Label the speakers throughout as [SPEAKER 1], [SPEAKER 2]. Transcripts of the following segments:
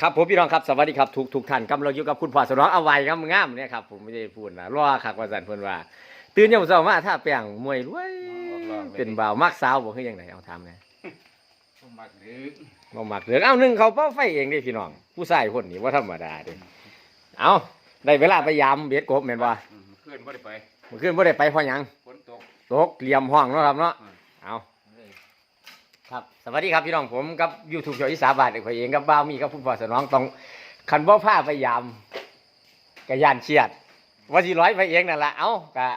[SPEAKER 1] ครับผมพี่น้องครับสวัสดีครับทุกทุกท่านกำลังอยู่กับคุณพ่อสนองเอาไว้ครับงามเนี่ยครับผมไม่ได้พูดนะรอคักว่าสันเพิ่นว่า ตื่นยังเช้ามาถ้าแป้งมวยรวยเป็นบ่าวมักสาวบ่คือยังไงเอาถามแหน่
[SPEAKER 2] ผมมักหรือ
[SPEAKER 1] บ่มักเหลืองเอาหนึงเขาเป้าไฟเองเด้พี่น้อง ผู้ชายคนนี้ว่าธรรมดาเด้เอาได้เวลาไปยามเบ็ดกบแม่นบ่
[SPEAKER 2] อืมเพื่อนบ่ได้ไป
[SPEAKER 1] เมื่อคืนบ่ได้ไปเพราะหยัง
[SPEAKER 2] ฝนตก
[SPEAKER 1] ตกเหลี่ยมห้องเนาะครับเนาะ
[SPEAKER 2] อืม
[SPEAKER 1] เอาครับ สวัสดีครับพี่น้องผมกับ YouTube ช่องอีสานบาทเอกข่อยเองกับบ้าวมีกับคุณพ่อสนองต้องคันบ่พาไปยามกะยานเชียด ว่าสิร้อยไปเองนั่นละเอ้ากะ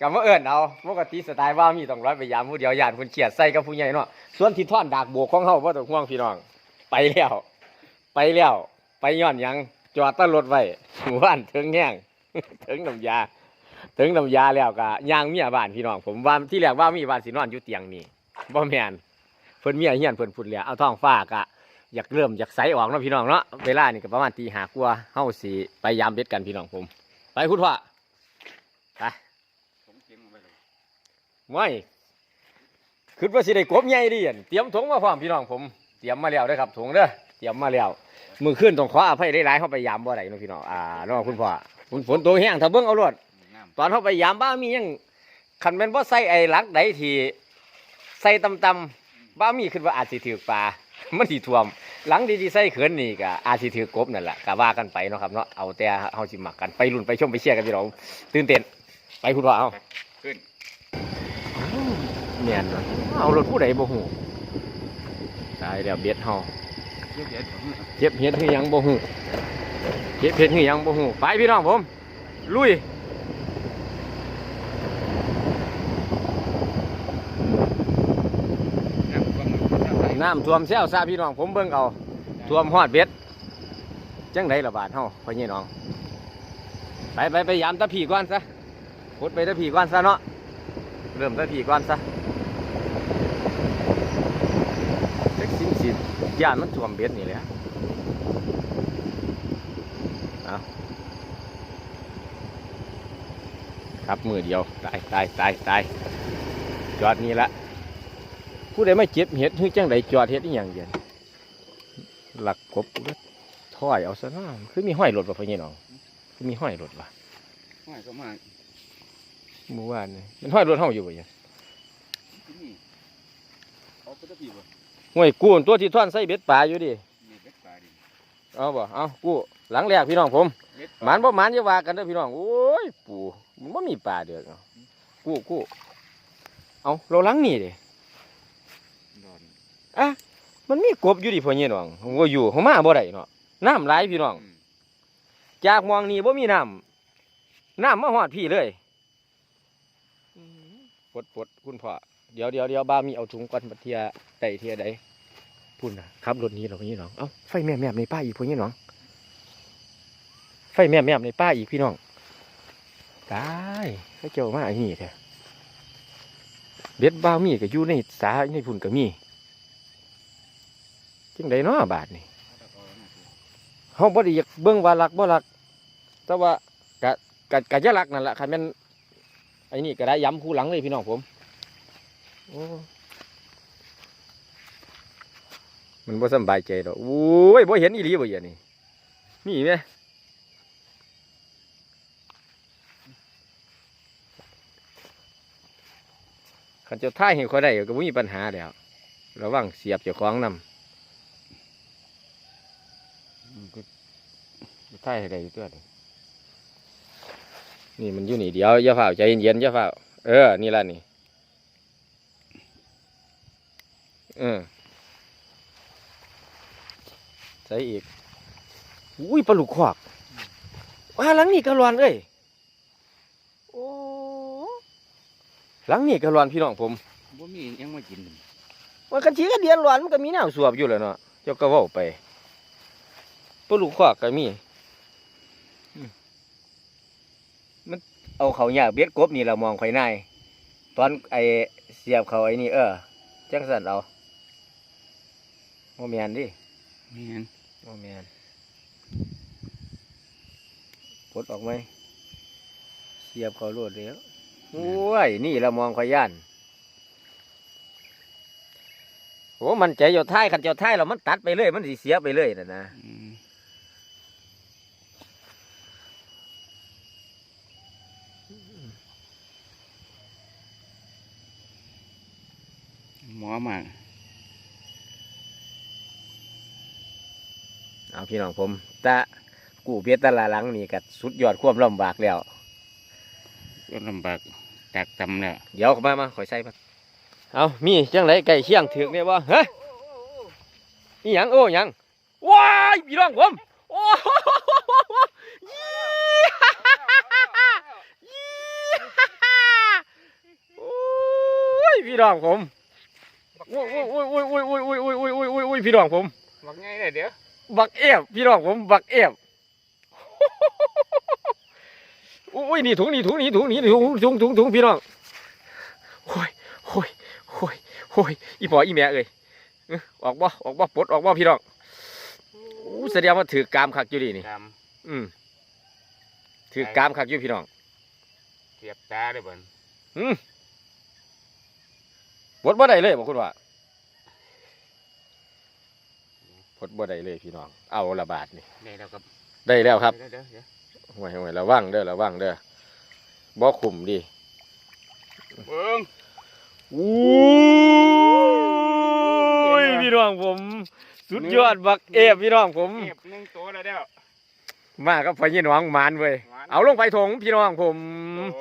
[SPEAKER 1] กะมาเอิ้นเอาปกติสไตล์บ้าวมีต้องร้อยไปยามผู้เดียวยานเพิ่นเชียดใส่กับผู้ใหญ่เนาะส่วนที่ท่อนดากโบกของเฮาบ่ต้องห่วงพี่น้อง ไปแล้วไปแล้วไปย้อนหยังจอดตั้งรถไว้หมู่บ้านถึงแห้งถึงน้ำยา ถึงน้ำยาแล้วก็ย่างเมียบ้านพี่น้องผมว่าที่แรกว่ามีบ้านสินอนอยู่เตียงนี่ บ่แม่นเพิ่นเมียเฮียนเพิ่นพุ่นแล้วเอาท้องฟ้าก็อยากเริ่มอยากใสออกเนาะพี่น้องเนาะเวลานี่ก็ประมาณตีห้ากว่าเฮาสิไปยามเบ็ดกันพี่น้องผม ไปคุณพ่อไป
[SPEAKER 2] ผมเก็บเอาไม่
[SPEAKER 1] คิดว่าสิได้กบใหญ่ดิอั่นเตรียมถุงมาพร้อมพี่น้องผมเตรียมมาแล้วเด้อครับถุงเด้อเตรียมมาแล้วมือขึ้นต้องขออภัยได้หลายๆเฮาไปยามบ่ได้นะพี่น้องอ่าเนาะคุณพ่อฝนฝนตกแห้งถ้าเบิ่งเอารวดตอนเข้าไปยามบ้ามียังขันเป็นว่าใส่ไอ้ลักใดที ใส่ตำตำๆบ้ามีขึ้นว่าอาจสิถือปลามันสิท่วม หลังดีที่ใส่เขินนี่ก็อาจสิถือกบนั่นแหละก็ว่ากันไปเนาะครับเนาะเอาแต่เฮาสิมักกันไปรุ่นไปชมไปเชียร์กันพี่น้องตื่นเต้นไปคุณพ่อเอา
[SPEAKER 2] ขึ้น
[SPEAKER 1] เนียนเนาะเอารถผู้ใดบ่ฮู้ตายแล้วเบ็ดเฮา
[SPEAKER 2] เดี๋ยวเดี๋ยวผม
[SPEAKER 1] เจ็บเฮ็ดคือหยังบ่ฮู้เจ็บเฮ็ดคือหยังบ่ฮู้ไปพี่น้องผมลุย
[SPEAKER 2] น้ำท่วมถ้าใส่
[SPEAKER 1] น้ำท่วมแซวซาพี่น้องผมเบิ่งเอาท่วมฮอดเบ็ดจังไดละบาดเฮาพ่อใหญ่น้อง ไปไปไปยามตะผีก่อนซะพุดไปตะผีก่อนซะเนาะเริ่มตะผีก่อนซะเล็กสิมสิย่านมันท่วมเบ็ดนี่แหละเอาครับมือเดียว ตายตายตายตายจอดนี่ละ ผู้ใดไม่เจ็บเห็ดคือจังใดจอดเห็ดอีหยังเดียนหลักกบก็ถอยเอาซะเนาะคือมีห้อยรถป่ะพ่อใหญ่น้องคือมีห้อยรถป่ะ
[SPEAKER 2] ห้อยก็มา
[SPEAKER 1] เมื่อวานนี่มันห้อยรถเฮาอยู่บ่ยัง
[SPEAKER 2] ที่นี่เอาไปตะพี่บ่
[SPEAKER 1] ห้วยกู้นตัวที่ท่อนใส่เบ็ดปลาอยู่ดิ
[SPEAKER 2] นี่เบ็ดปลาดิ
[SPEAKER 1] เอาบ่เอากู้หลังแรกพี่น้องผม
[SPEAKER 2] เบ็ด
[SPEAKER 1] หมานบ่หมานอย่าว่ากันเด้อพี่น้องโอ้ยปู่มันบ่มีปลาเด้อเนาะกู้กู้เอาเราหลังนี่เด้
[SPEAKER 2] ดอน
[SPEAKER 1] อะมันมีกบอยู่ดิพ่อใหญ่น้องผมว่าอยู่เขามาบ่ได้เนาะน้ำไหลายพี่น้อง
[SPEAKER 2] อืม
[SPEAKER 1] จากมองนี่บ่มีน้ำน้ำมาหอดพี่เลยปวดปวดคุณพ่อเดี๋ยวเดี๋ยวเดี๋ยวบ้ามีเอาถุงก่อนมาเทียใดเทียใดพุ่นนะขับรถหนี้เราพี่น้องเอ้าไฟแม่แม่ในป้าอีกพี่น้องไฟแม่แม่ในป้าอีกพี่น้องตายให้เจ้ามาอันนี้เถอะเบ็ดบ้ามีก็อยู่ในสาในพุ่นก็มี จังไดเนาะบาทนี่
[SPEAKER 2] เอาตะกอนน่ะสิ
[SPEAKER 1] เฮาบ่ได้อยากเบิ่งว่ารักบ่รัก แต่ว่ากะกะกะจะรักนั่นแหละคันแม่นไอ้นี่ก็ได้ย้ำคู่หลังเลยพี่น้องผมมันบ่สบายใจดอกโอ้ยบ่เห็นอีหลีบ่เหี้ยนี่นี่แม่คันจะท่ายให้เขาได้ก็บ่มีปัญหาแล้วระวังเสียบเจ้าของนำ
[SPEAKER 2] อืมก็
[SPEAKER 1] ใช่ได้อยู่ตัวนี่นี่มันอยู่นี่เดียวอย่าเฝ้าใจเย็นๆอย่าเฝ้าเออ นี่ละนี่เออใส่อีกอุ้ยปลาลูกควักว่าหลังนี่กระลอนเอ้ยโอ้หลังนี่กระลอนพี่น้องผม
[SPEAKER 2] บ่มีหยังมากิน
[SPEAKER 1] มันกันทีก็เดียนร้อนมันก็มีน้ำสวบอยู่แหล้วเนาะเจ้าก็เว้าไป ปลาลูกควักก็มีอืมมันเอาเขาหยาเบ็ดกบนี่เรามองไข่ในายตอนไอเสียบเขาไอ้นี่เออจังสันเอาโมแมนดิ
[SPEAKER 2] แม่น
[SPEAKER 1] โมแมนปลดออกไหมเสียบเขาโลดแล้วโอ้ยนี่เรามองไข่ย่านโอ้มันใจเจ้าท้ายคันเจ้าท้ายเรามันตัดไปเลยมันสิเสียไปเลยน่ะนะ
[SPEAKER 2] หมอมา
[SPEAKER 1] เอาพี่น้องผมแตะกู้เพชรตะลาหลังนี่ก็สุดยอดความลำบากแล้ว
[SPEAKER 2] ก็ลำบากจากตำแล้ว
[SPEAKER 1] เดี๋ยวมามาขอยใส่มาเอามีจังไรไก่เคียงถึกเนี่ยบ่เฮ้ยนี่หยังโอ้หยังว้ายพี่น้องผมโอ้ยี่ยี่โอ้ยพี่น้องผม โอ้ยโอ้ยโอ้ยโอ้ยโอ้ยโอ้ยโอ้ยโอ้ยโอ้ยโอ้ยโอ้ยพี่น้องผม
[SPEAKER 2] บอกไงเลยเดี๋ยว
[SPEAKER 1] บักเอฟพี่น้องผมบักเอฟโอ้ยนี่ถุงนี่ถุงนี่ถุงนี่ถุงถุงถุงถุงพี่น้องโอ้ยโอ้ยโอ้ยโอ้ยอีพออีแม่เอ้ยออกบ่ออกบ่ปลดออกบ่พี่น้องโอ้แสดงว่าถือกามคักอยู่ดีนี่อืมถือกามคักอยู่พี่น้อง
[SPEAKER 2] เทียบตาเลยบ่น
[SPEAKER 1] อืม ปลดบ่ได้เลยบอกคุณว่าปลดบ่ได้เลยพี่น้อง เอาละบาทนี่
[SPEAKER 2] นี่แล้วครับ
[SPEAKER 1] ได้แล้วครับ
[SPEAKER 2] เดี๋ยวเดี๋ยวเดี๋ยว
[SPEAKER 1] ห่วยห่วยระวังเด้อระวังเด้อบ่ขุมดิ
[SPEAKER 2] เบิ้ง
[SPEAKER 1] อู้ยพี่น้องผม สุดยอดบักเอฟพี่น้องผม
[SPEAKER 2] เก็บหนึ่งตัวแล้วเดี๋ยว
[SPEAKER 1] มากับพญน้องหมานเว้ย
[SPEAKER 2] หวาน
[SPEAKER 1] เอาลงไปถงพี่น้องผม
[SPEAKER 2] โต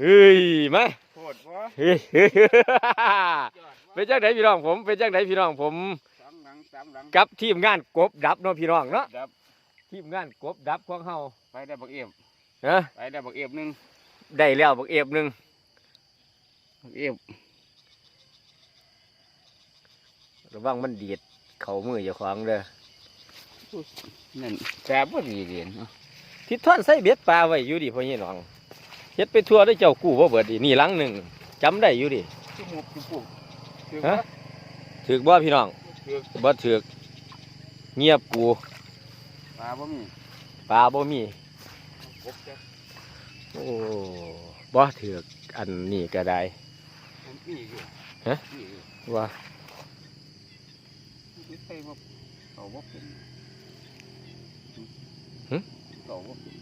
[SPEAKER 2] เอา
[SPEAKER 1] เฮ้ยมา
[SPEAKER 2] โคตรบ่
[SPEAKER 1] เฮ้ยเฮ้ย
[SPEAKER 2] ยอด
[SPEAKER 1] เป็นจังไดพี่น้องผมเป็นจังไดพี่น้องผม
[SPEAKER 2] สามหลังสามหลัง
[SPEAKER 1] กับทีมงานกบดับเนาะพี่น้องเนาะ
[SPEAKER 2] ดับ
[SPEAKER 1] ทีมงานกบดับของเฮา
[SPEAKER 2] ไปได้บักเอียบ
[SPEAKER 1] เนะ
[SPEAKER 2] ไปได้บักเอียบหนึ่ง
[SPEAKER 1] ได้แล้วบักเอฟหนึง
[SPEAKER 2] บักเอียบ
[SPEAKER 1] ระวังมันดีดเข้ามือเจ้าของเด้อ
[SPEAKER 2] นั่นแซ่บบ่ดีเดียนเนาะ
[SPEAKER 1] ทิศท่อนใส่เบ็ดปลาไว้อยู่ดิพ่อใหญ่น้องเฮ็ดไปทั่วได้เจ้ากู้บ่เบิดดินี่หลังหนึ่งจำได้อยู่ดิ
[SPEAKER 2] จุมุกจุปุกถือ
[SPEAKER 1] ฮะ
[SPEAKER 2] ว่า
[SPEAKER 1] ถือบ่พี่น้อง
[SPEAKER 2] ถือ
[SPEAKER 1] บ่ถือกเงียบกู
[SPEAKER 2] ปลาบ่มี
[SPEAKER 1] ปลาบ่มี
[SPEAKER 2] กบจ้ะ
[SPEAKER 1] โอ้บ่ถือกอันนี้ก็ได้
[SPEAKER 2] มันมีอยู่
[SPEAKER 1] ฮะ
[SPEAKER 2] มีอยู่
[SPEAKER 1] ว่า
[SPEAKER 2] ไม่ใช่ว่าเขาบ่เป็นเขาบ่เป็น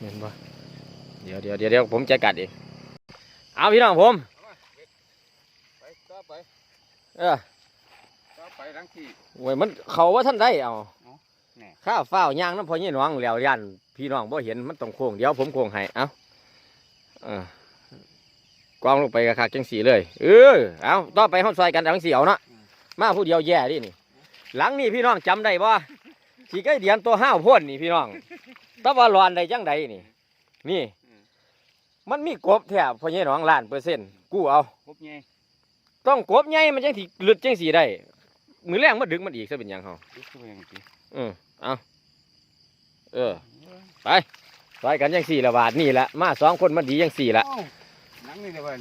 [SPEAKER 1] เห็นบ่ เดี๋ยวเดี๋ยวเดี๋ยวเดี๋ยวผมจะกัดเองเอาพี่น้องผม
[SPEAKER 2] ไปต่อไป
[SPEAKER 1] เออ
[SPEAKER 2] ต่อไปทั้งที่
[SPEAKER 1] โอ้ยมันเขาว่าท่านได้เอา
[SPEAKER 2] แน่
[SPEAKER 1] ข้าวฟ้าวย่างน้ำพ่อใหญ่น้องแล้วยันพี่น้องบ่เห็นมันต้องโค้งเดี๋ยวผมโค้งให้เอาเออกองลงไปกระคักจังสีเลย เออเอาต่อไปห้องซอยกันจังสีเอาเนาะมาผู้เดียวแย่ดินี่ หลังนี่พี่น้องจำได้บ่สีใกล้เดียนตัวห้าวพ่นนี่พี่น้องแตะวันรอนได้จังใดนี่ นี่ มันมีกบแถบพ่อใหญ่น้องล้านเปอร์เซ็นต์กู้เอา
[SPEAKER 2] กบใหญ่
[SPEAKER 1] ต้องกบใหญ่มันจังสิหลุดจังสีได้ มือแรงมาดึงมันอีกซะเป็นหยังเฮา
[SPEAKER 2] อีกตัวอย่างสิ
[SPEAKER 1] อืมเอาเออไปซอยกันจังสี่ละบาทนี่ละมาสองคนมันดีจังสี่ละ
[SPEAKER 2] เอ้าหนังนี่เด้อเพิ่น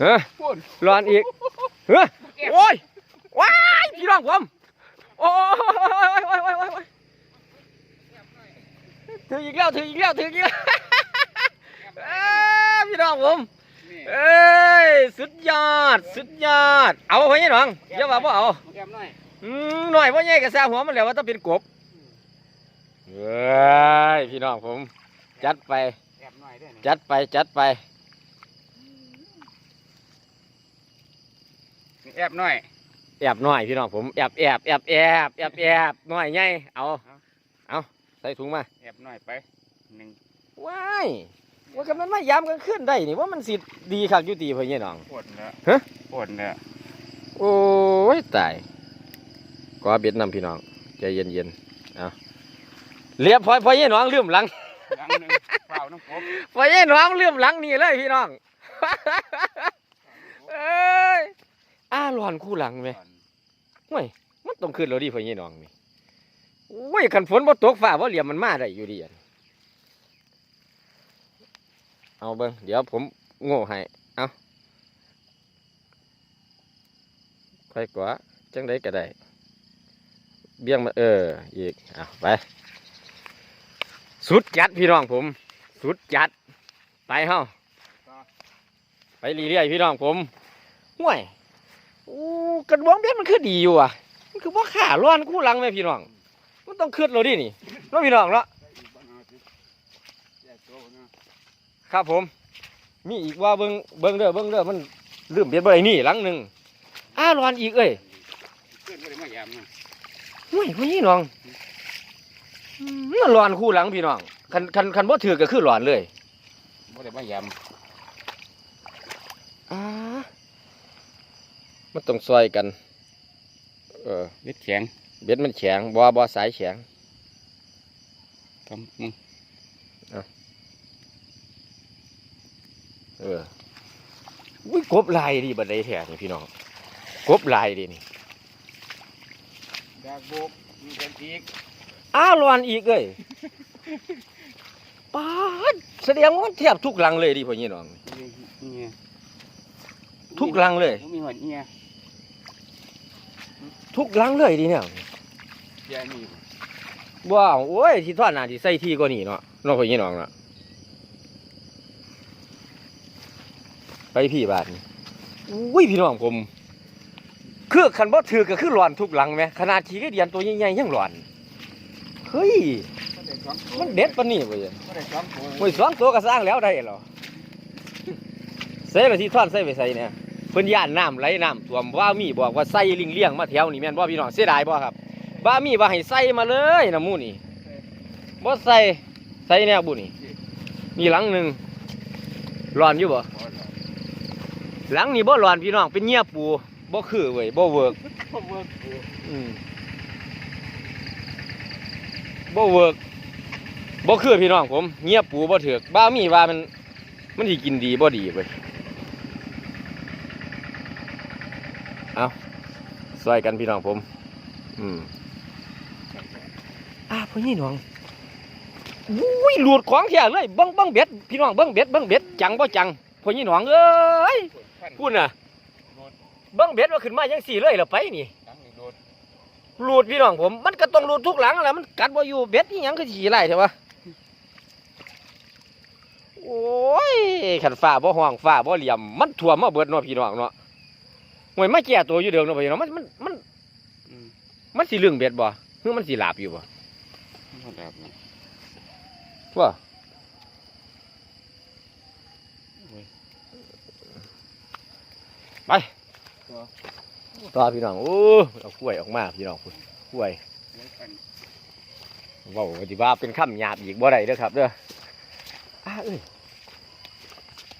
[SPEAKER 1] เฮ้ย
[SPEAKER 2] พูด
[SPEAKER 1] ร้อนอีกเฮ้ยโอ้ยว้ายพี่น้องผมโอ้ยโอ้ยโอ้ยโอ้ยโอ้ยถืออีกแล้วถืออีกแล้วถืออีกแล้วเอ้ย พี่น้องผม
[SPEAKER 2] นี่
[SPEAKER 1] เอ้ยสุดยอด สุดยอด เอาไปยังน้องอย่าว่าบ่เอา
[SPEAKER 2] แก้มหน่อย
[SPEAKER 1] อืมหน่อยพ่อใหญ่กระแซหัวมันแล้วว่าต้องเป็นกบเฮ้ยพี่น้องผม จัดไป
[SPEAKER 2] แก้มหน่อยเด้อนี่
[SPEAKER 1] จัดไปจัดไป
[SPEAKER 2] แอบหน่อย
[SPEAKER 1] แอบหน่อยพี่น้องผมแอบแอบแอบแอบแอบแอบหน่อยไงเอาเอาใส่ถุงมา
[SPEAKER 2] แอบหน่อยไปหนึ่ง
[SPEAKER 1] ว้าย ว่ากำลังมายามกันขึ้นได้นี่ว่ามันสิดีคักอยุตีพ่อใหญ่น้อง
[SPEAKER 2] ปวดแล้ว
[SPEAKER 1] ฮะ
[SPEAKER 2] ปวดแล้ว
[SPEAKER 1] โอ้ยตายก็เบ็ดนำพี่น้องใจเย็นเย็นๆเอาเรียบพอยพ่อใหญ่น้องลืมหลัง
[SPEAKER 2] หลังหนึ่งเปล่าน้ำกบ
[SPEAKER 1] พ่อใหญ่น้องลืมหลังนี่เลยพี่น้องเอ้ยอ้าหลอนคู่หลังไหม ห่วยมันต้องขึ้นแล้วดิพ่อยี่น้องนี่โอ้ยขันฝนบ่ตกฟ้าบ่เหลี่ยมมันมาได้อยู่ดีอะ เอาเบิ่งเดี๋ยวผมโง่ให้เอาค่อยกว่าจังได้ก็ได้เบี้ยงมาเอออีกเอาไป สุดจัดพี่น้องผม สุดจัด ไปเฮาไปเรื่อยๆพี่น้องผมห่วยอู้กระบองเบ็ดมันคือดีอยู่อะ มันคือว่าขาร้อนคู่หลังแม่พี่น้อง มันต้องขึ้นเราดินี่เน้องพี่น้องเนาะ
[SPEAKER 2] แยกตัวนะ ครับ
[SPEAKER 1] ผม มีอีกว่าเบิ้งเบิ้งเด้อเบิ้งเด้อมันลืมเบ็ดบ่ได้นี่หลังหนึ่งอ้าร้อนอีกเอ้ย
[SPEAKER 2] เพื่อนก็เลยมายามนะ
[SPEAKER 1] ห่วยพี่น้องอืมมันร้อนคู่หลังพี่น้องคันคันคันบ่ถือก็คือร้อนเลย
[SPEAKER 2] บ่ได้มายาม
[SPEAKER 1] อ่ามันต้องซอยกัน เออ
[SPEAKER 2] เล็ดแข็ง
[SPEAKER 1] เบ็ดมันแข็งบ่บ่สายแข็ง
[SPEAKER 2] ทำมึง
[SPEAKER 1] เอออุ้ยกบลายดีบัดใดแท้นี่พี่น้องกบลายดีนี่
[SPEAKER 2] ดากโบกมีกันอีก
[SPEAKER 1] อ้าวร้อนอีกเอ้ยปาดแสดงว่ามันแทบทุกหลังเลยดิพ่อยี่น้อง
[SPEAKER 2] นี่เนี่ย
[SPEAKER 1] ทุกหลังเลย
[SPEAKER 2] มีหอดเนี่ย
[SPEAKER 1] ทุกหลังเลยดิเนี่ย
[SPEAKER 2] ยานี่
[SPEAKER 1] ว้าวโอ้ยที่ทอดหน้าที่ใส่ที่ก็นี่เนาะเน้องพ่อยี่น้องเนาะ ไปพี่บาทอุ้ยพี่น้องผม คือคันบ่ถือก็คือร้อนทุกหลังไหมขนาดขี้ไก่เดียนตัวใหญ่ๆยังร้อน เฮ้ย
[SPEAKER 2] มัน
[SPEAKER 1] เด็ดปานนี้เว้ย
[SPEAKER 2] มันได้สองตัว
[SPEAKER 1] โอ้ยสองตัวก็สร้างแล้วได้หรอใส่ละที่ท่อนใส่ไปใส่เนี่ยเพิ่นย่านน้ำไหลน้ำท่วมว่ามีบอกว่าใส่ลิงเลี้ยงมาแถวนี่แม่นบ่พี่น้องเสียดายบ่ครับว่ามีว่าให้ใส่มาเลยน้ำมูนี่บ่ใส่ใส่แนวบุนี่มีหลังหนึ่งร้อนอยู่บ่ หลังนี่บ่ร้อนพี่น้องเป็นเงียบปูบ่คือเว้ยบ่เวิร์ก
[SPEAKER 2] บ่เวิร์ก
[SPEAKER 1] อืมบ่เวิร์กบ่คือพี่น้องผม เงียบปูบ่ถือกบ้ามีว่ามัน มันสิกินดีบ่ดีเว้ยเอาซอยกันพี่น้องผม อืมอ้าพ่อนี่น้องอุ้ยหลุดของแท้เลยเบิ้งเบิ้งเบ็ดพี่น้องเบิ้งเบ็ดเบิ้งเบ็ดจังบ่จัง พ่อนี่น้องเอ้ย
[SPEAKER 2] พัน
[SPEAKER 1] พูดน่ะเบิ้งเบ็ดว่าขึ้นมาจังสี่เลยเหรอไปนี่
[SPEAKER 2] หลังนี่โดด
[SPEAKER 1] หลุดพี่น้องผม มันก็ต้องหลุดทุกหลังแหละมันกัดบ่อยู่เบ็ดนี่ยังคือขี่ไล่เถอะวะโอ้ยขันฟ้าบ่ห้องฟ้าบ่เหลี่ยมมันท่วมมาเบิดเนาะพี่น้องเนาะห่วยมาแก่ตัวอยู่เดิมเนาะพี่น้องมันมันมัน
[SPEAKER 2] อืม
[SPEAKER 1] มันสิเรื่องเบ็ดบ่หรือมันสิหลาบอยู่บ่
[SPEAKER 2] บ่ได้บ่
[SPEAKER 1] ว่า
[SPEAKER 2] โอ้ย
[SPEAKER 1] ไปต่อพี่น้อง โอ้เอากล้วยออกมาพี่น้องพุ่นกล้วย
[SPEAKER 2] เดี๋ยวกัน
[SPEAKER 1] เว้าก็สิว่าเป็นคำหยาบอีกบ่ได้เด้อครับเด้ออ้าเอ้ย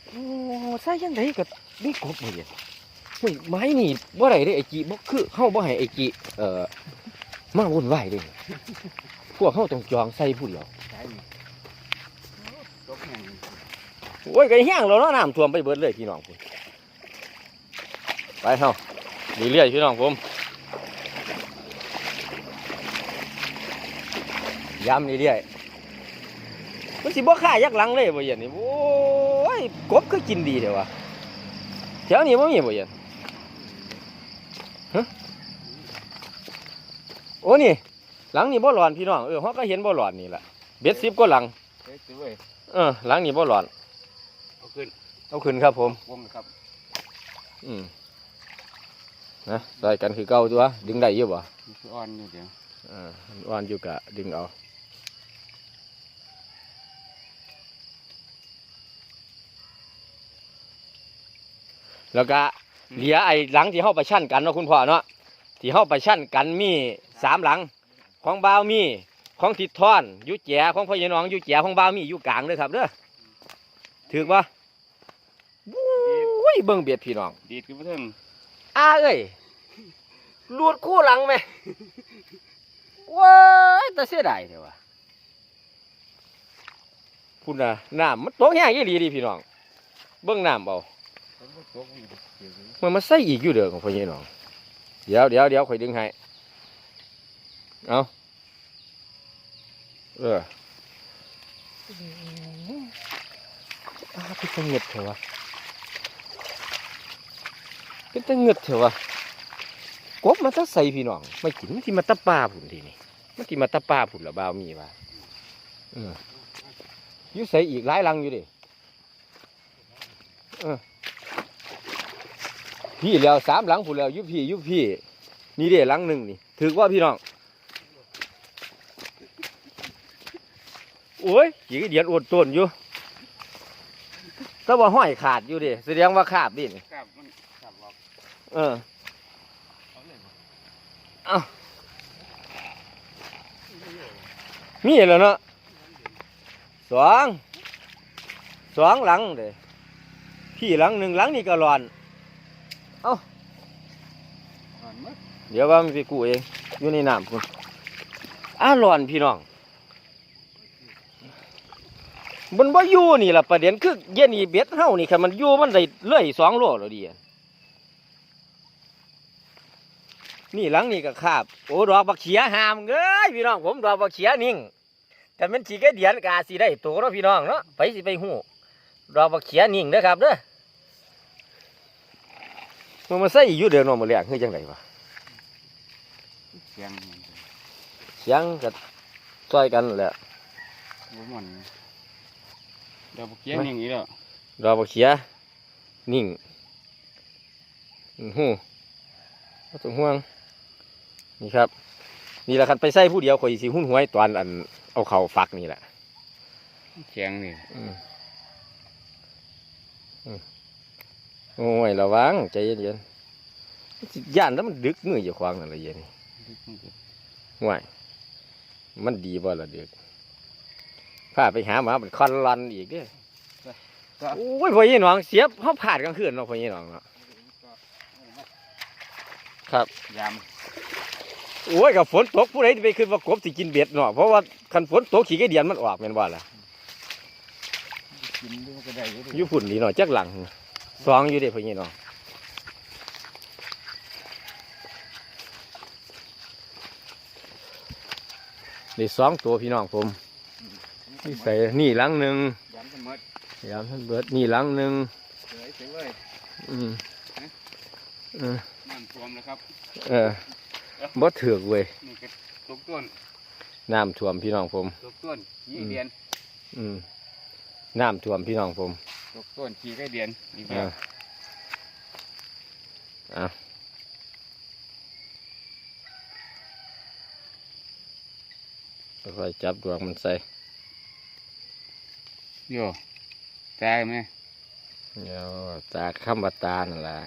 [SPEAKER 1] โอ้ใส่ยังไงก็มีกบบ่เห็นเฮ้ยไม้นี่บ่ได้เด้ไอ้จีบ่คือเฮาบ่ให้ไอ้จีเอ่อมาวุ่นวายเด้พวกเฮาต้องจองใส่ผู้เดียว
[SPEAKER 2] ใช่นี่ตกแห้ง
[SPEAKER 1] โอ้ยก็แห้งแล้วเนาะน้ำท่วมไปเบิดเลยพี่น้องพุ่นไปเฮาเรื่อยๆพี่น้องผมย้ำเรื่อยๆมันสิบ่ค่ายักหลังเลยบ่เย็นนี่โอ้ยกบก็กินดีเด้อวะแถวนี้บ่มีบ่เย็นฮะโอ้นี่ หลังนี่บ่หลอนพี่น้องเออเฮาก็เห็นบ่หลอนนี่ล่ะเบ็ด10ก็หลัง
[SPEAKER 2] เฮ้ยสิเว้ย
[SPEAKER 1] เออหลังนี่บ่หลอน
[SPEAKER 2] เอา ขึ้น
[SPEAKER 1] เอาขึ้นครับผม
[SPEAKER 2] วงครับ
[SPEAKER 1] อืมนะใส่กันคือเก่าตัวดึงได้อยู่บ่
[SPEAKER 2] มันคืออ่อนอยู่เดี๋ยว
[SPEAKER 1] อ่าอ่อนอยู่กะดึงเอาแล้วก็เหลียไอ้หลังที่เฮาไปชั่นกันเนาะคุณพ่อเนาะที่เฮาไปชั่นกันมีสามหลัง ของบ่าวมีของทิดทอนอยู่แจของพ่อใหญ่น้องอยู่แจของบ่าวมีอยู่กลางเด้อครับเด้อถือว่าอุ้ ยเบิ่งเบียดพี่น้อง
[SPEAKER 2] ดีดขึ้นมาเทิง
[SPEAKER 1] อาเอ้ยหลุดคู่หลังไหมว้ายแต่เสียดายเถอะวะพุ่นน่ะน้ำมันตกแห้งยี่หลีดีพี่น้อง เบิ้งน้ำเบา
[SPEAKER 2] ผมก็ตกอยู่เดี๋ยวนี้
[SPEAKER 1] มันมาใส่อีกอยู่เด้อของพ่อใหญ่น้อง เดี๋ยวเดี๋ยวเดี๋ยวข่อยดึงให้ เอาเอออาเป็นตะเงึดเถอะวะ เป็นตะเงึดเถอะวะกบมันจะใส่พี่น้อง ไม่กินมันที่มาตะปลาผุนทีนี่มันที่มาตะปลาผุนหรือบ่าวมีว่าเอออยู่ใส่อีกหลายลังอยู่ดิเออพี่แล้วสามหลังผู้แล้วยุพี่ยุพี่นี่เด้หลังหนึ่งนี่ถือว่าพี่น้องโอ้ยขี่เดียนอดต้นอยู่แต่ว่าห้อยขาดอยู่ดิแสดงว่าขาดดิ
[SPEAKER 2] ครับ
[SPEAKER 1] เออ
[SPEAKER 2] เอาเลยบ่
[SPEAKER 1] เอามีแล้วเนาะสองสองหลังเด้พี่หลังหนึ่งหลังนี่ก็ร้อน
[SPEAKER 2] อ่อนหมด
[SPEAKER 1] เดี๋ยวว่ามันไปกู้เองอยู่ในน้ำคุณอ้าร้อนพี่น้องมันบ่อยู่นี่ล่ะประเด็นคือเย็นนี่เบ็ดเฮานี่คันมันอยู่มันได้เลื่อยสองโลแล้วดิ นี่หลังนี่ก็คาบโอ้ดอกบักเขียหามเอ้ยพี่น้องผมดอกบักเขียนิ่งแต่มันสิกระเดียนกอาสิได้โตเนาะพี่น้องเนาะไปสิไปฮู้ดอกบักเขียนิ่งเด้อครับเด้อมันมาใส่อยู่เด้อเนาะมื้อแรกคือจังไดวะ
[SPEAKER 2] เสียงมัน
[SPEAKER 1] เสียงก็ซอยกันนั่นแหละ
[SPEAKER 2] บ่ม่วนเดี๋ยวบ่เกี้ยนอย่างนี้แล้ว
[SPEAKER 1] รอบักเขียนิ่งอื้อหูบ่ต้องห่วง นี่ครับ นี่แหละคันไปใส่ผู้เดียวข่อยสิหุ้นหวยตอนอันเอาเข่าฟักนี่แหละ
[SPEAKER 2] เสียงนี่
[SPEAKER 1] อืมอืมโอ้ยระวังใจเย็นๆสิย่านแล้วมันดึกมืออยู่ควางนั่นละเย็นห่วยมันดีบ่ละดึกพาไปหาหมามันคอนรันอีกเด้อโอ้ยพ่อยี่น้องเสียบเขาผ่านกลางคืนเนาะพ่อยี่น้องเนาะครับ
[SPEAKER 2] ยาม
[SPEAKER 1] โอ้ยกับฝนตกผู้ใดจะไปขึ้นว่ากบสิกินเบ็ดเนาะเพราะว่าคันฝนตกขี้ไก่เดียนมันออกแม่นว่าล่ะ
[SPEAKER 2] กินด้วยก็ได้อยู่ดิ
[SPEAKER 1] อยู่ฝุ่นดีเนาะจักหลังสองอยู่เด้พ่อยี่น้องนี่สองตัวพี่น้องผมนี่ใส่นี่หลังหนึ่ง
[SPEAKER 2] ยามเสมอ
[SPEAKER 1] ยามท่านเบิดนี่หลังหนึ่ง
[SPEAKER 2] เสยเสยเว้ย
[SPEAKER 1] อืมเออ
[SPEAKER 2] น้ำท่วมแล้วครับ
[SPEAKER 1] เออ บ่ถือกเว้ย
[SPEAKER 2] นี่ก็ตกต้น
[SPEAKER 1] น้ำท่วมพี่น้องผม
[SPEAKER 2] ตกต้นขี้เดียน
[SPEAKER 1] อืมน้ำท่วมพี่น้องผม
[SPEAKER 2] ตกต้นขี้ไก่เดียนนี่
[SPEAKER 1] อ่า
[SPEAKER 2] แบบ
[SPEAKER 1] อะค่อยๆจับดวงมันใส่
[SPEAKER 2] โย่ตายไหม
[SPEAKER 1] เดี๋ยวจากคำว่าตานั่นแหละ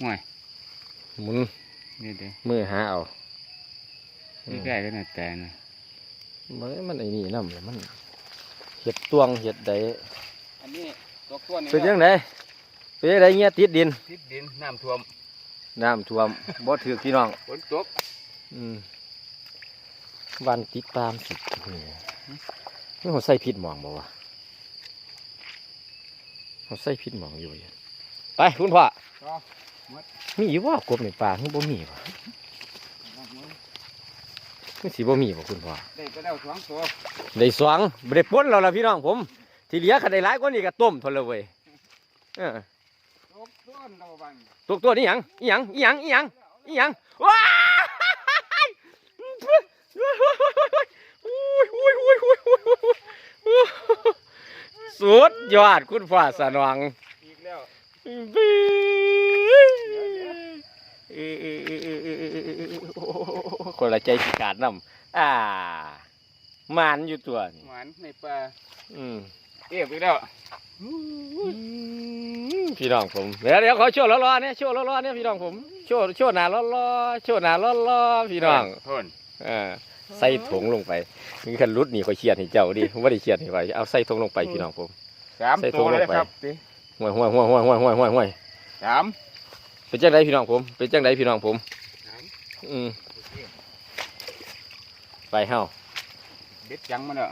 [SPEAKER 2] ห่วย
[SPEAKER 1] หมุน
[SPEAKER 2] นี่เด้อ
[SPEAKER 1] มือหาเอาอื
[SPEAKER 2] นี่
[SPEAKER 1] ม
[SPEAKER 2] ใกล้แล้วนะแต่นะ
[SPEAKER 1] มันมันไอ้นี่น้ำเลยมันเห็ดตวงเห็ดใด
[SPEAKER 2] อันนี้ตกต้นนี่
[SPEAKER 1] เป็นยังไงเป็นยังไงเงี้ยติดดิน
[SPEAKER 2] ทิศดินน้ำท่วม
[SPEAKER 1] น้ำท่วมบ่ถือพี่น้อง
[SPEAKER 2] ฝนตก
[SPEAKER 1] อืมวันติดตามสินี่นี่เขาใส่พิษหมองบ่วะเขาใส่พิษหมองอยู่อยู่ไปคุณพ่อ
[SPEAKER 2] ก็
[SPEAKER 1] มีอยู่ว่ากบในป่าคือบ่มีวะคือสิบ่มีบ่คุณพ่อ
[SPEAKER 2] ได้ไปแล้วสองตัว
[SPEAKER 1] ได้สองบ่ได้ป้นแล้วล่ะพี่น้องผม ที่เหลือคันได้หลายกว่านี้ก็ต้มทนเลยเว้ยเออ
[SPEAKER 2] ตกต้นเราบัง
[SPEAKER 1] ตกตัวนี่หยังอีหยังอีหยังอีหยังอีหยังว้ายอุ้ยอุ้ยอุ้ยอุ้ยอุ้ยสุดยอดคุณพ่อสนอง
[SPEAKER 2] อีกแล้ว
[SPEAKER 1] คนละใจสิขาดน้ำอ่ามานอยู่ตัวนี่
[SPEAKER 2] หวานในปลา
[SPEAKER 1] อืม
[SPEAKER 2] เอียบอีกแล้ว
[SPEAKER 1] พี่น้องผมเดี๋ยวเดี๋ยวขอช่ว์ล้อๆเนี่ยช่ว์ล้อๆเนี่ยพี่น้องผมช่ว์ช่ว์หนาล้อๆโชว์หนาล้อๆพี่น้อง
[SPEAKER 2] ทน
[SPEAKER 1] เออใส่ถุงลงไปนี่คันรุดนี่คอยเชียดให้เจ้าดิไม่ได้เชียดให้ไปเอาใส่ถุงลงไปพี่น้องผม
[SPEAKER 2] สามตัวเลยครับ
[SPEAKER 1] ห่วยห่วยห่วยห่วยห่วยห่วยห่วย
[SPEAKER 2] สาม
[SPEAKER 1] เป็นจังไดพี่น้องผม เป็นจังไดพี่น้องผม อืมไปเฮา
[SPEAKER 2] เบ็ดจังมันเนอะ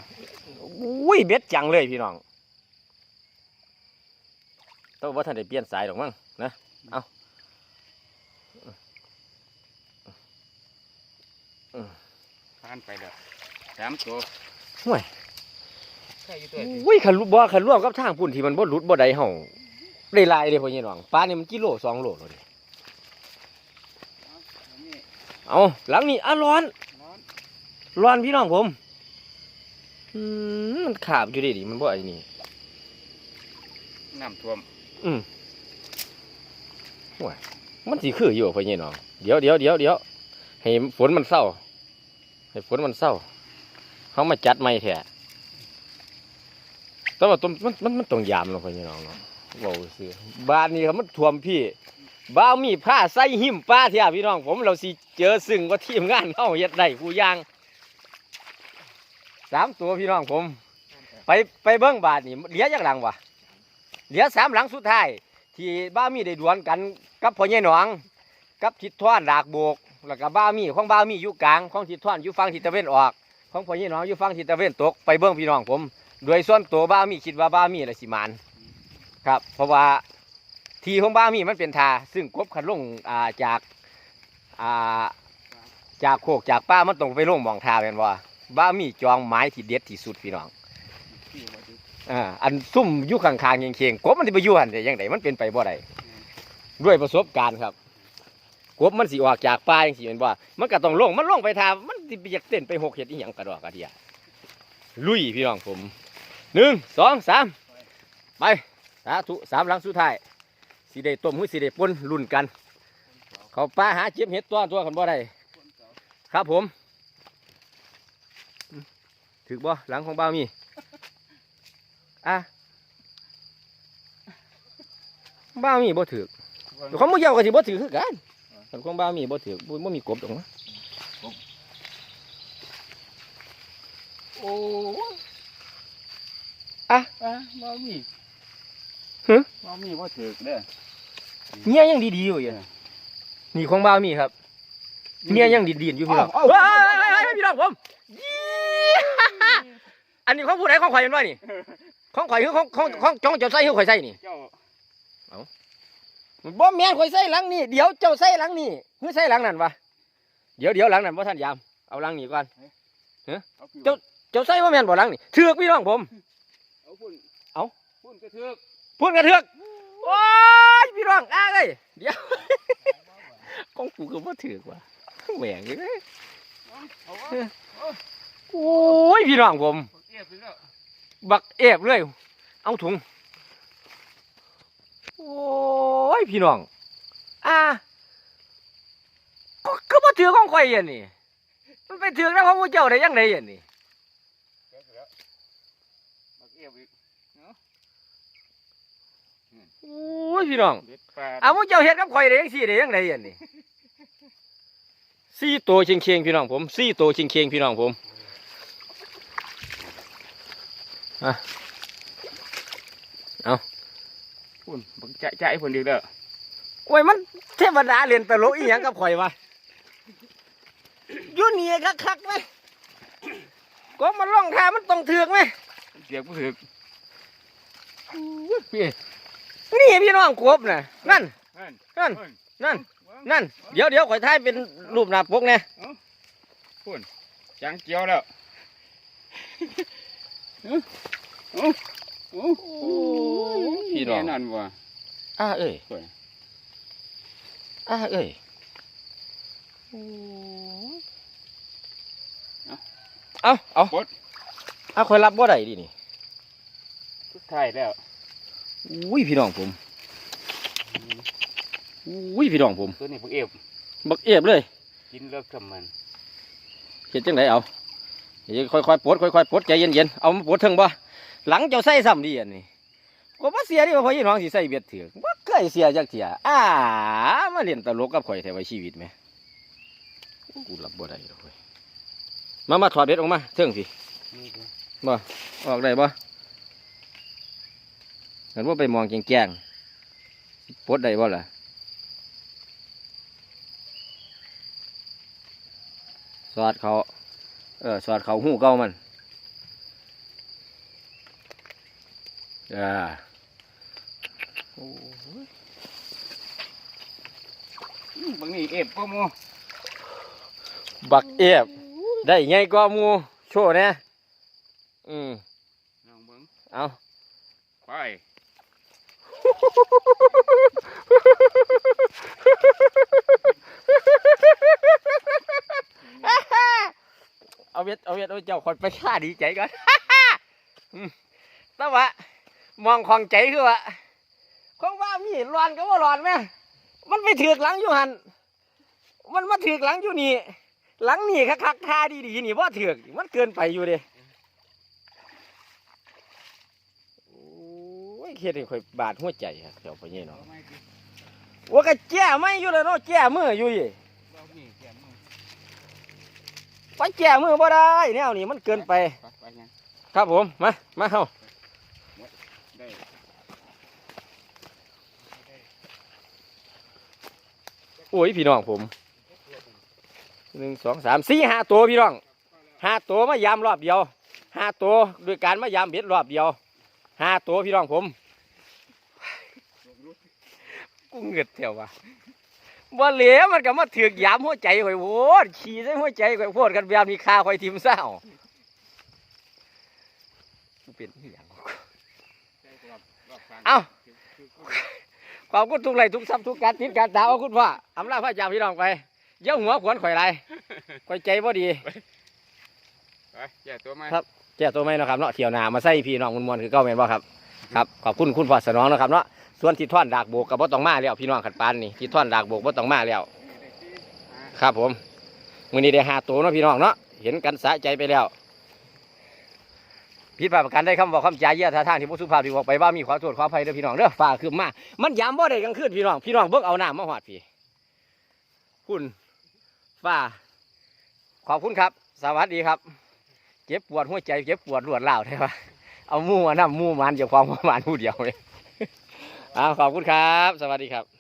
[SPEAKER 1] อุ้ยเบ็ดจังเลยพี่น้องต้องว่าท่านได้เปลี่ยนสายหรอกมั้งนะ
[SPEAKER 2] ผ่านไปแล้วสามตัว
[SPEAKER 1] ห่วย
[SPEAKER 2] ใช่อยู่ตัวสิ
[SPEAKER 1] อุ้ยขันรูบ่ขันร่วมกับทางปุ่นที่มันบ่หลุดบ่ได้เฮาได้หลายเลยพ่อใหญ่น้องปลานี่มันกิโลสองโลเลย
[SPEAKER 2] อันนี้
[SPEAKER 1] เอาหลังนี้อะร้อน
[SPEAKER 2] ร้อน
[SPEAKER 1] ร้อนพี่น้องผมอืมมันขาบอยู่ดิดิมันบ่ไอ้นี่
[SPEAKER 2] น้ำท่วม
[SPEAKER 1] อืมว้ยมันสิคืออยู่พ่อใหญ่น้องเดี๋ยวเดี๋ยวเดี๋ยวเดี๋ยวให้ฝนมันเศร้า ให้ฝนมันเศร้าเขามาจัดไม่แท้แต่ว่าต้นมันมันมันต้องยามเนาะพ่อใหญ่น้องเนาะ บอกซื้อบ้านนี้ครับมันท่วมพี่ บ้าวมีผ้าใส่หิมป้าเทียพี่น้องผมเราสิเจอซึ่งว่าทีมงานเฮาเฮ็ดได้กูย่างสามตัวพี่น้องผม ไปไปเบิ้งบาทนี่เหลือจักหลังวะเหลือสามหลังสุดท้ายที่บ้ามีได้ดวลกันกับพ่อใหญ่หนอง กับทิศทวนดากโบก แล้วก็บ้ามีของบ้ามีอยู่กลางของทิศทวนอยู่ฝั่งทิศตะเวนออก ของพ่อใหญ่หนองอยู่ฝั่งทิศตะเวนตกไปเบิ้งพี่น้องผม โดยส่วนตัวบ้ามีคิดว่าบ้ามีอะไรสิมาน ครับ เพราะว่าทีของบ้ามีมันเป็นทาซึ่งกบขันลงอ่าจากอ่าจากโคกจากป้ามันต้องไปลงหมองทาเป็นว่าบ้ามีจองไม้ที่เด็ดที่สุดพี่น้อง
[SPEAKER 2] ที่ว่าจะ
[SPEAKER 1] อ่าอันซุ่มอยู่ข้างๆเคียงๆกบมันจะไปอยู่หันแต่ยังไงมันเป็นไปบ่ได้ด้วยประสบการณ์ครับกบมันสิออกจากป้าอย่างสิเป็นว่า มันก็ต้องลงมันลงไปทามันสิไปอยากเต้นไปหกเห็ดอีหยังกระดอกกระเดียลุยพี่น้องผมหนึ่งสองสามไป สาธุสามหลังสุดท้ายสีได้ต้มหรือสีได้ป่นรุ่นกัน เขาป้าหาเจ็บเห็ดตัวตัวกันบ่ได้ครับผมอืมถือบ่หลังของบ้าวมีอะบ้าวมีบ่ถือของมือเยาวก็สิบ่ถือคือกันแต่ของบ้าวมีบ่ถือบ่บ่มีกบตรงนั้น
[SPEAKER 2] โอ้
[SPEAKER 1] อะ
[SPEAKER 2] อะ บ่มี
[SPEAKER 1] หึ
[SPEAKER 2] บ่มีบ่ถึกเด้อ
[SPEAKER 1] เนี่ยยังดีๆอยู่อย่างนี่ของบ้าวมีครับเนี่ยยังดีๆอยู่พี่น้อง
[SPEAKER 2] เอ้า
[SPEAKER 1] เฮ้ย
[SPEAKER 2] เอ้า
[SPEAKER 1] เฮ้ยเฮ้ยพี่น้องผมยี่อันนี้ของผู้ใดของข่อยเป็นว่านี่ของข่อยคือของของของของเจ้าใส่คือข่อยใส่นี่
[SPEAKER 2] เจ้า
[SPEAKER 1] บ่แม่นข่อยใส่หลังนี่เดี๋ยวเจ้าใส่หลังนี่คือใส่หลังนั่นวะเดี๋ยวเดี๋ยวหลังนั่นบ่ท่านยามเอาหลังนี่ก่อน
[SPEAKER 2] เอาพี่
[SPEAKER 1] เจ้า เจ้าใส่บ่แม่นบ่หลังนี่เถือกพี่น้องผม
[SPEAKER 2] เอาพุ่น
[SPEAKER 1] เอา
[SPEAKER 2] พุ่นกระเทือก
[SPEAKER 1] พูดกันเถือกโอ้ยพี่น้องอ้าเอ้ยเดี๋ยวของกูก็บ่ถือกว่ะแหวงเด้
[SPEAKER 2] เอาวะ
[SPEAKER 1] โอ้ยพี่น้องผม
[SPEAKER 2] บั
[SPEAKER 1] กเอฟเลยเอาถุงโอ้ยพี่น้องอ่าก็ก็มาถือของข่อยยันนี่มันไปถือแล้วของผู้เจ้าได้ยังไงยันนี่
[SPEAKER 2] เอียบไปแล้วบักเอียบอีก
[SPEAKER 1] โอ้ยพี่น้อง
[SPEAKER 2] เด็ดปลา
[SPEAKER 1] เอาผู้เจ้าเฮ็ดกับข่อยได้ยังสี่ได้ยังไงยันนี่สี่ตัวเชียงเชียงๆพี่น้องผมสี่ตัวเชียงเชียงๆพี่น้องผม
[SPEAKER 2] พุ่นบักจะจะไอ้พุ่นอีกเด้อ
[SPEAKER 1] โอ้ยมันเทวดาเรียนตลกอีหยังกับข่อยวะอยุ่นี่คักๆไหมก็มันล่องทามันต้องถือกไหม
[SPEAKER 2] เสียบบ่ถึก
[SPEAKER 1] พี่ นี่พี่น้องกบน่ะนั่น
[SPEAKER 2] นั่น
[SPEAKER 1] นั่น
[SPEAKER 2] พุ่น
[SPEAKER 1] นั่น นั่น เดี๋ยวเดี๋ยวข่อยถ่ายเป็นรูปหน้าปกเนี่ย
[SPEAKER 2] จังเกี่ยวแล้วโอ้โอ้
[SPEAKER 1] พี่น้อง
[SPEAKER 2] แนั่นว่ะ
[SPEAKER 1] อ้าเอ้ย
[SPEAKER 2] เฮ้ย
[SPEAKER 1] อ้าเอ้ยเอาเอา
[SPEAKER 2] ปด
[SPEAKER 1] เอาข่อยรับบ่ได้ดินี่
[SPEAKER 2] ทุกท้ายแล้ว
[SPEAKER 1] อุ้ยพี่น้องผมอุ้ยพี่น้องผม
[SPEAKER 2] ตัวนี้บักเอียบ
[SPEAKER 1] บักเอฟเลย
[SPEAKER 2] กินเลิกกับมัน
[SPEAKER 1] เห็นจังไดเอาเดี๋ยวค่อยๆปลดค่อยๆปลดใจเย็นๆเอามาปลดถึงบ่หลังเจ้าใส่ซ้ำดีอันนี้ก็บ่เสียดิว่าพ่อยี่น้องสิใส่เบียดถือกบ่เคยเสียจักเที่ยอ่ามาเล่นตลกกับข่อยแท้ไว้ชีวิตแหมกูรับบ่ได้ดอกเว้ยมามาถอดเบ็ดออกมาเทิงสิ
[SPEAKER 2] นี่ดู
[SPEAKER 1] ออกได้บ่ เห็นว่าไปมองแกงๆปลดได้บ่ล่ะสอดเขาเออสอดเขาหูเก่ามันอ่าโอ้ย
[SPEAKER 2] อืมบางนี่เอฟก็มู
[SPEAKER 1] บักเอฟได้ไงก็มูโชว์เนี่ยอืม
[SPEAKER 2] ลองเบิ้ง
[SPEAKER 1] เอา
[SPEAKER 2] ไป
[SPEAKER 1] เอาเวทเอาเวทดเอาเจ้าคนไปฆ่าดีใจก่อนอืมแต่ว่ามองของใจคือว่าของว่ามีร้อนก็ว่าร้อนไหมมันไปถือหลังอยู่หันมันมาถือหลังอยู่นี่หลังนี่คักๆท่าดีๆนี่ว่าถือมันเกินไปอยู่เด้โอ้ย เฮ็ดให้ข่อยบาดหัวใจครับเจ้าพ่อใหญ่เนาะ
[SPEAKER 2] เอาไม่ดิ
[SPEAKER 1] ว่าก็แจ้ไม่อยู่แล้วเนาะแจ้มืออยู่ดิ
[SPEAKER 2] เรามีแก่มือ
[SPEAKER 1] ไปแจ้มือบ่ได้แนวนี้มันเกินไป ครับผมมามาเฮาโอ้ยพี่น้องผมหนึ่งสองสามสี่ห้าตัวพี่น้องห้าตัวมายามรอบเดียวห้าตัวโดยการมายามเบ็ดรอบเดียวห้าตัวพี่น้องผม กูเงือดเถววะบ่เหลือมันก็มาถือกยามหัวใจข่อยโวดขี่ใส่หัวใจข่อยโพดกันแบบมีคาข่อยทิมเศร้ากูเป็นอหย่างวะ
[SPEAKER 2] ได้รอบรอบกลาง
[SPEAKER 1] เอ้า
[SPEAKER 2] คือคือ
[SPEAKER 1] ขอบคุณทุกไลค์ทุกซับทุกการติดการตามเอาคุณพ่ออำลาพระเจ้าพี่น้องไปเย้าหัวขวนข่อยไรข่อยใจบ่ดี
[SPEAKER 2] ไปแก่ตัวไหม
[SPEAKER 1] ครับแก้ตัวไหมเนาะครับเนาะเที่ยวหนามาใส่พี่น้องมวลๆคือเก้าแม่นบ่ครับครับขอบคุณคุณพ่อสนองเนาะครับเนาะ ส่วนที่ท่อนดากโบกกับบ่ต้องมาแล้วพี่น้องขัดปานนี่ที่ท่อนดากโบกบ่ต้องมาแล้ว ครับผมมือนี้ได้หาตัวเนาะพี่น้องเนาะเห็นกันสะใจไปแล้วผิดพลาประการได้คำบอกคำจาเยี่ยท่าทางที่บ่สุภาพที่บอกไปว่ามีขอโทษขออภัยเด้อพี่น้องเด้อฟ้าคือมา มันยามบ่ได้กลางคืนพี่น้องพี่น้องเบิ่งเอาหน้ำมาหอดพี่ คุณฟ้าขอบคุณครับ สวัสดีครับ เจ็บปวดหัวใจเจ็บปวดรวดเล่าวได้ปะเอามู่มานํหมู่มันเจ้าของประมาณผู้เดียวเลย อ้าวขอบคุณครับ สวัสดีครับ